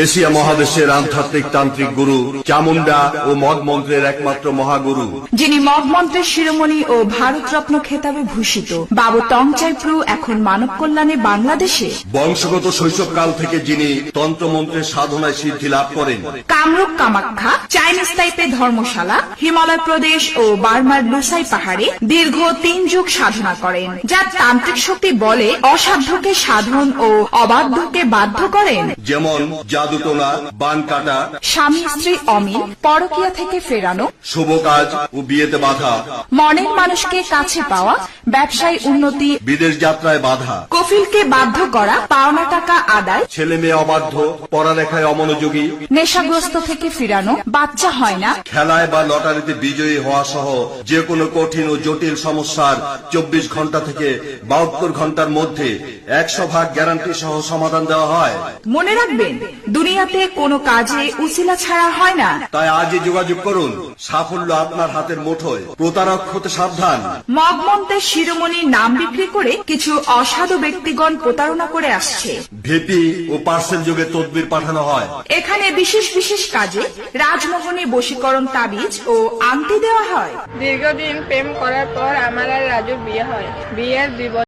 Asia মহাদেশের আধ্যাত্মিক তান্ত্রিক গুরু চামুন্ডা ও মদ মন্ত্রের একমাত্র মহাগুরু। যিনি মগ মন্ত্রের শিরোমণি ও ভারতরত্ন খেতাবে ভূষিত। বাবু টংচাই প্রু এখন মানব কল্যাণে বাংলাদেশে। বংশগত শৈশবকাল থেকে যিনি তন্ত্রমন্ত্রের সাধনায় সিদ্ধি লাভ করেন। কামরূপ কামাখ্যা চাইনিজ টাইপে ধর্মশালা হিমালয় প্রদেশ ও বার্মার লুসাই পাহাড়ে দীর্ঘ তিন যুগ সাধনা করেন যা তান্ত্রিক শক্তি বলে অসাধ্যকে সাধন ও অবাধ্যকে বাধ্য করেন। যেমন জাদুটোনা বান কাটা স্বামী স্ত্রী অমিল পরকিয়া থেকে ফেরানো শুভ কাজ ও বিয়েতে বাধা মনের মানুষকে কাছে পাওয়া ব্যবসায় উন্নতি বিদেশ যাত্রায় বাধা। কফিলকে বাধ্য করা পাওনা টাকা আদায় ছেলে মেয়ে অবাধ্য পড়ালেখায় অমনোযোগী। নেশাগ্রস্ত থেকে ফিরানো বাচ্চা হয় না। খেলায় বা লটারিতে বিজয়ী হওয়া সহ যে কোনো কঠিন ও জটিল সমস্যার চব্বিশ ঘণ্টা থেকে বাহাত্তর ঘণ্টার মধ্যে একশো ভাগ গ্যারান্টি সহ সমাধান দেওয়া হয়। মনে রাখবেন দুনিয়াতে কোনো কাজে উসিলা ছাড়া হয় না। তাই আজই যোগাযোগ করুন। সাফল্য আপনার হাতের মুঠোয়। প্রতারক হতে সাবধান। মগমন্তের শিরোমণির নাম বিক্রি করে কিছু অসাধু ব্যক্তিগণ প্রতারণা করে আসছে। ভিপি ও পার্সেল যোগে তদবির পাঠানো হয়। এখানে বিশেষ বিশেষ কাজে রাজমোহনে বশীকরণ তাবিজ ও আংটি দেওয়া হয়। দীর্ঘদিন প্রেম করার পর আমার আর রাজুর বিয়ে হয়। বিয়ের দুই